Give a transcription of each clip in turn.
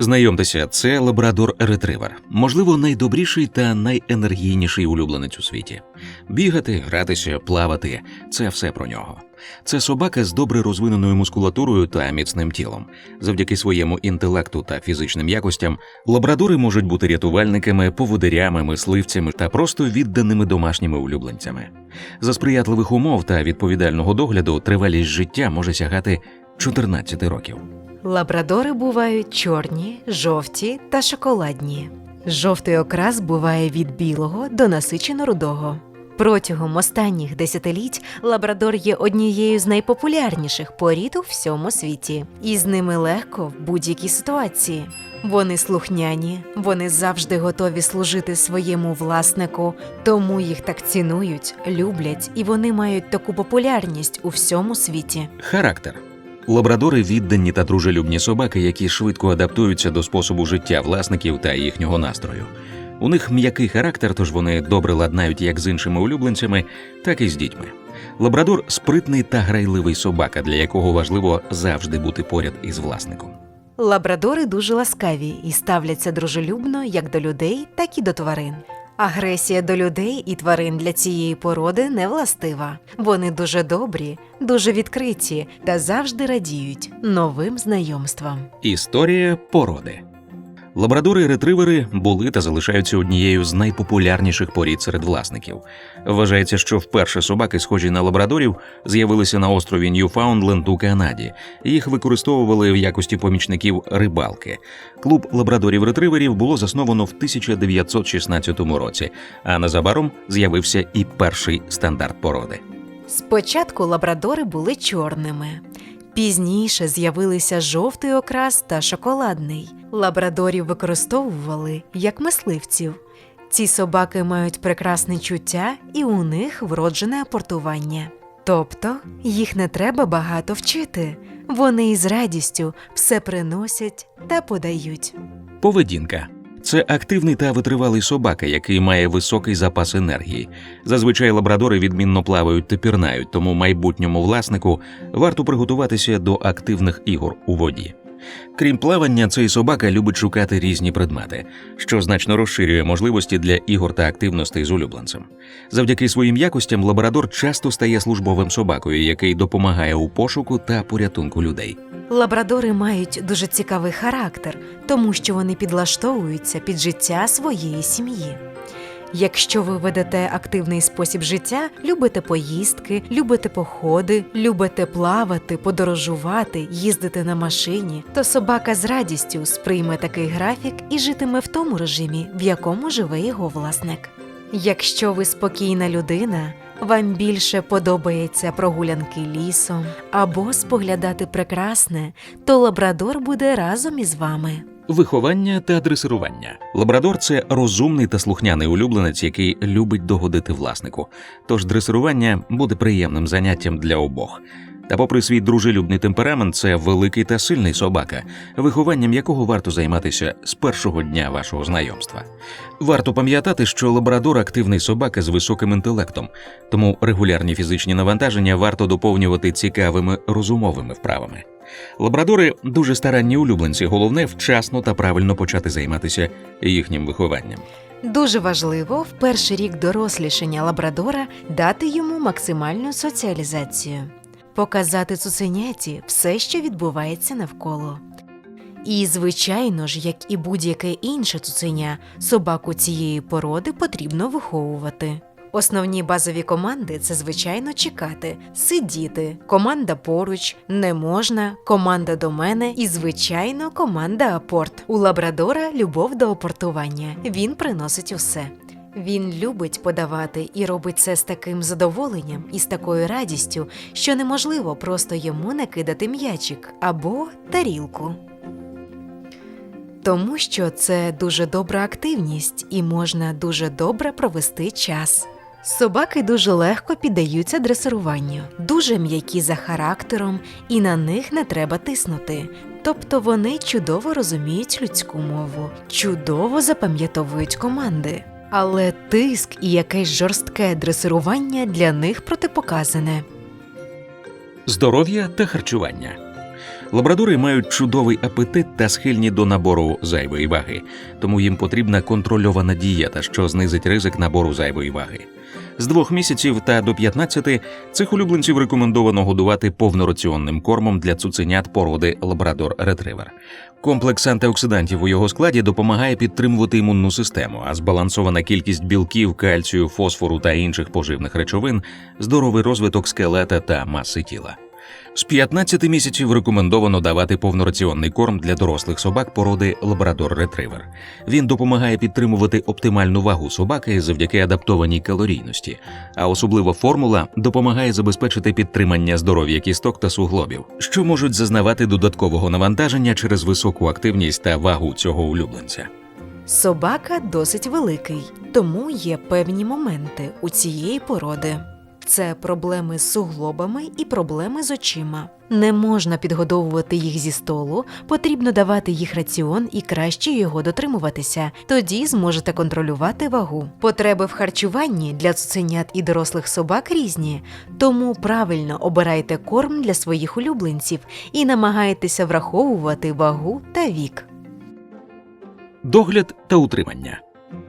Знайомтеся, це лабрадор ретривер, можливо, найдобріший та найенергійніший улюбленець у світі. Бігати, гратися, плавати це все про нього. Це собака з добре розвиненою мускулатурою та міцним тілом. Завдяки своєму інтелекту та фізичним якостям лабрадори можуть бути рятувальниками, поводирями, мисливцями та просто відданими домашніми улюбленцями. За сприятливих умов та відповідального догляду тривалість життя може сягати 14 років. Лабрадори бувають чорні, жовті та шоколадні. Жовтий окрас буває від білого до насичено рудого. Протягом останніх десятиліть лабрадор є однією з найпопулярніших порід у всьому світі, і з ними легко в будь-якій ситуації. Вони слухняні, вони завжди готові служити своєму власнику, тому їх так цінують, люблять, і вони мають таку популярність у всьому світі. Характер. Лабрадори віддані та дружелюбні собаки, які швидко адаптуються до способу життя власників та їхнього настрою. У них м'який характер, тож вони добре ладнають як з іншими улюбленцями, так і з дітьми. Лабрадор спритний та грайливий собака, для якого важливо завжди бути поряд із власником. Лабрадори дуже ласкаві і ставляться дружелюбно як до людей, так і до тварин. Агресія до людей і тварин для цієї породи не властива. Вони дуже добрі, дуже відкриті та завжди радіють новим знайомствам. Історія породи. Лабрадори ретривери були та залишаються однією з найпопулярніших порід серед власників. Вважається, що вперше собаки, схожі на лабрадорів, з'явилися на острові Ньюфаундленд у Канаді. Їх використовували в якості помічників рибалки. Клуб лабрадорів-ретриверів було засновано в 1916 році, а незабаром з'явився і перший стандарт породи. Спочатку лабрадори були чорними. Пізніше з'явилися жовтий окрас та шоколадний. Лабрадорів використовували як мисливців. Ці собаки мають прекрасне чуття і у них вроджене апортування. Тобто їх не треба багато вчити. Вони із радістю все приносять та подають. Поведінка це активний та витривалий собака, який має високий запас енергії. Зазвичай лабрадори відмінно плавають та пірнають, тому майбутньому власнику варто приготуватися до активних ігор у воді. Крім плавання, цей собака любить шукати різні предмети, що значно розширює можливості для ігор та активностей з улюбленцем. Завдяки своїм якостям лабрадор часто стає службовим собакою, який допомагає у пошуку та порятунку людей. Лабрадори мають дуже цікавий характер, тому що вони підлаштовуються під життя своєї сім'ї. Якщо ви ведете активний спосіб життя, любите поїздки, любите походи, любите плавати, подорожувати, їздити на машині, то собака з радістю сприйме такий графік і житиме в тому режимі, в якому живе його власник. Якщо ви спокійна людина, вам більше подобається прогулянки лісом або споглядати прекрасне, то лабрадор буде разом із вами. Виховання та дресирування. Лабрадор це розумний та слухняний улюбленець, який любить догодити власнику. Тож дресирування буде приємним заняттям для обох. Та, попри свій дружелюбний темперамент, це великий та сильний собака, вихованням якого варто займатися з першого дня вашого знайомства. Варто пам'ятати, що лабрадор активний собака з високим інтелектом, тому регулярні фізичні навантаження варто доповнювати цікавими розумовими вправами. Лабрадори дуже старанні улюбленці, головне вчасно та правильно почати займатися їхнім вихованням. Дуже важливо в перший рік дорослішання лабрадора дати йому максимальну соціалізацію, показати цуценяті все, що відбувається навколо. І, звичайно ж, як і будь-яке інше цуценя, собаку цієї породи потрібно виховувати. Основні базові команди це звичайно чекати, сидіти, команда поруч, не можна, команда до мене і, звичайно, команда апорт. У лабрадора любов до апортування. Він приносить усе. Він любить подавати і робить це з таким задоволенням і з такою радістю, що неможливо просто йому не кидати м'ячик або тарілку. Тому що це дуже добра активність і можна дуже добре провести час. Собаки дуже легко піддаються дресируванню, дуже м'які за характером, і на них не треба тиснути. Тобто вони чудово розуміють людську мову, чудово запам'ятовують команди. Але тиск і якесь жорстке дресирування для них протипоказане. Здоров'я та харчування. Лабрадори мають чудовий апетит та схильні до набору зайвої ваги, тому їм потрібна контрольована дієта, що знизить ризик набору зайвої ваги. З двох місяців та до 15 цих улюбленців рекомендовано годувати повнораціонним кормом для цуценят породи лабрадор ретривер. Комплекс антиоксидантів у його складі допомагає підтримувати імунну систему, а збалансована кількість білків, кальцію, фосфору та інших поживних речовин, здоровий розвиток скелета та маси тіла. З 15 місяців рекомендовано давати повнораціонний корм для дорослих собак породи лабрадор ретривер. Він допомагає підтримувати оптимальну вагу собаки завдяки адаптованій калорійності, а особлива формула допомагає забезпечити підтримання здоров'я кісток та суглобів, що можуть зазнавати додаткового навантаження через високу активність та вагу цього улюбленця. Собака досить великий, тому є певні моменти у цієї породи. Це проблеми з суглобами і проблеми з очима. Не можна підгодовувати їх зі столу, потрібно давати їх раціон і краще його дотримуватися. Тоді зможете контролювати вагу. Потреби в харчуванні для цуценят і дорослих собак різні, тому правильно обирайте корм для своїх улюбленців і намагайтеся враховувати вагу та вік. Догляд та утримання.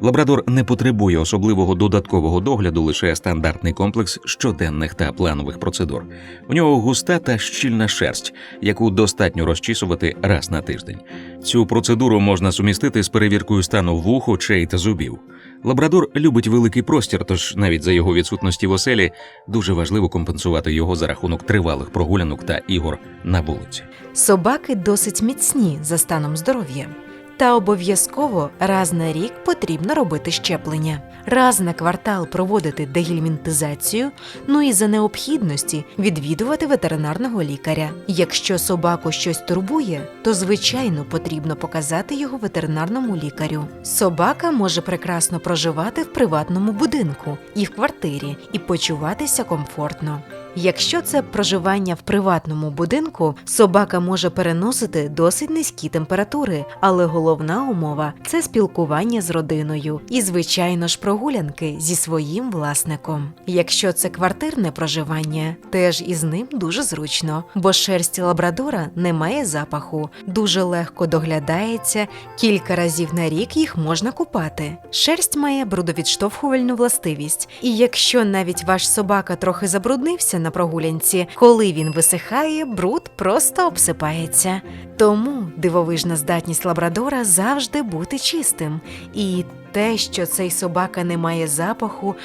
Лабрадор не потребує особливого додаткового догляду, лише стандартний комплекс щоденних та планових процедур. У нього густа та щільна шерсть, яку достатньо розчісувати раз на тиждень. Цю процедуру можна сумістити з перевіркою стану вух, очей та зубів. Лабрадор любить великий простір, тож навіть за його відсутності в оселі дуже важливо компенсувати його за рахунок тривалих прогулянок та ігор на вулиці. Собаки досить міцні за станом здоров'я. Та обов'язково раз на рік потрібно робити щеплення, раз на квартал проводити дегельмінтизацію, ну і за необхідності відвідувати ветеринарного лікаря. Якщо собаку щось турбує, то звичайно потрібно показати його ветеринарному лікарю. Собака може прекрасно проживати в приватному будинку і в квартирі і почуватися комфортно. Якщо це проживання в приватному будинку, собака може переносити досить низькі температури, але головна умова це спілкування з родиною і, звичайно ж, прогулянки зі своїм власником. Якщо це квартирне проживання, теж із ним дуже зручно, бо шерсть лабрадора не має запаху, дуже легко доглядається, кілька разів на рік їх можна купати. Шерсть має брудовідштовхувальну властивість, і якщо навіть ваш собака трохи забруднився на прогулянці, коли він висихає, бруд просто обсипається. Тому дивовижна здатність лабрадора завжди бути чистим. І те, що цей собака не має запаху,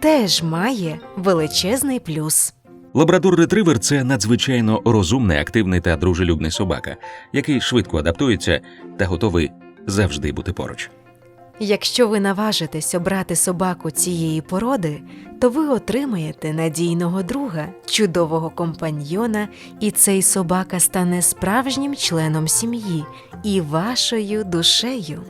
теж має величезний плюс. Лабрадор ретривер це надзвичайно розумний, активний та дружелюбний собака, який швидко адаптується та готовий завжди бути поруч. Якщо ви наважитесь обрати собаку цієї породи, то ви отримаєте надійного друга, чудового компаньйона, і цей собака стане справжнім членом сім'ї і вашою душею.